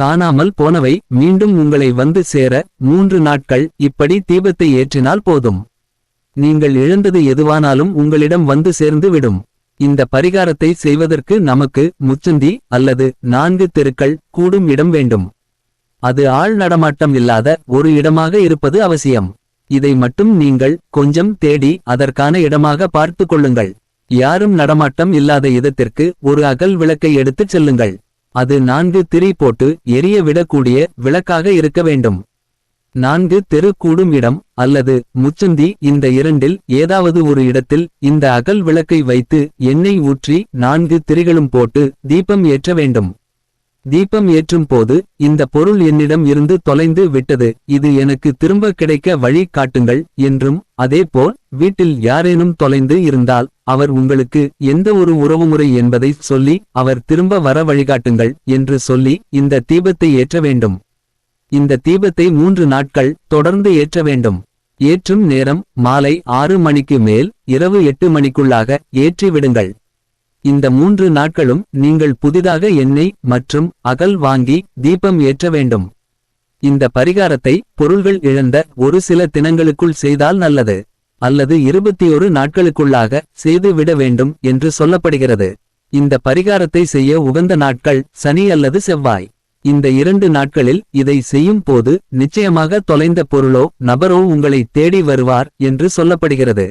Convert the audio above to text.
காணாமல் போனவை மீண்டும் உங்களை வந்து சேர மூன்று நாட்கள் இப்படி தீபத்தை ஏற்றினால் போதும். நீங்கள் இழந்தது எதுவானாலும் உங்களிடம் வந்து சேர்ந்து விடும். இந்த பரிகாரத்தை செய்வதற்கு நமக்கு முச்சந்தி அல்லது நான்கு தெருக்கள் கூடும் இடம் வேண்டும். அது ஆள் நடமாட்டம் இல்லாத ஒரு இடமாக இருப்பது அவசியம். இதை மட்டும் நீங்கள் கொஞ்சம் தேடி அதற்கான இடமாக பார்த்து கொள்ளுங்கள். யாரும் நடமாட்டம் இல்லாத இடத்திற்கு ஒரு அகல் விளக்கை எடுத்துச் செல்லுங்கள். அது நான்கு திரி போட்டு எரிய விடக்கூடிய விளக்காக இருக்க வேண்டும். நான்கு தெரு கூடும் இடம் அல்லது முச்சந்தி இந்த இரண்டில் ஏதாவது ஒரு இடத்தில் இந்த அகல் விளக்கை வைத்து எண்ணெய் ஊற்றி நான்கு திரிகளும் போட்டு தீபம் ஏற்ற வேண்டும். தீபம் ஏற்றும் போது இந்த பொருள் என்னிடம் இருந்து தொலைந்து விட்டது. இது எனக்கு திரும்ப கிடைக்க வழி காட்டுங்கள் என்றும் அதேபோல் வீட்டில் யாரேனும் தொலைந்து இருந்தால் அவர் உங்களுக்கு எந்த ஒரு உறவுமுறை என்பதை சொல்லி அவர் திரும்ப வர வழிகாட்டுங்கள் என்று சொல்லி இந்த தீபத்தை ஏற்ற வேண்டும். இந்த தீபத்தை மூன்று நாட்கள் தொடர்ந்து ஏற்ற வேண்டும். ஏற்றும் நேரம் மாலை ஆறு மணிக்கு மேல் இரவு எட்டு மணிக்குள்ளாக ஏற்றிவிடுங்கள் இந்த மூன்று நாட்களும் நீங்கள் புதிதாக எண்ணெய் மற்றும் அகல் வாங்கி தீபம் ஏற்ற வேண்டும். இந்த பரிகாரத்தை பொருள்கள் இழந்த ஒரு சில தினங்களுக்குள் செய்தால் நல்லது. அல்லது இருபத்தியொரு நாட்களுக்குள்ளாக செய்து விட வேண்டும் என்று சொல்லப்படுகிறது. இந்த பரிகாரத்தை செய்ய உகந்த நாட்கள் சனி அல்லது செவ்வாய். இந்த இரண்டு நாட்களில் இதை செய்யும் போது நிச்சயமாக தொலைந்த பொருளோ நபரோ உங்களை தேடி வருவார் என்று சொல்லப்படுகிறது.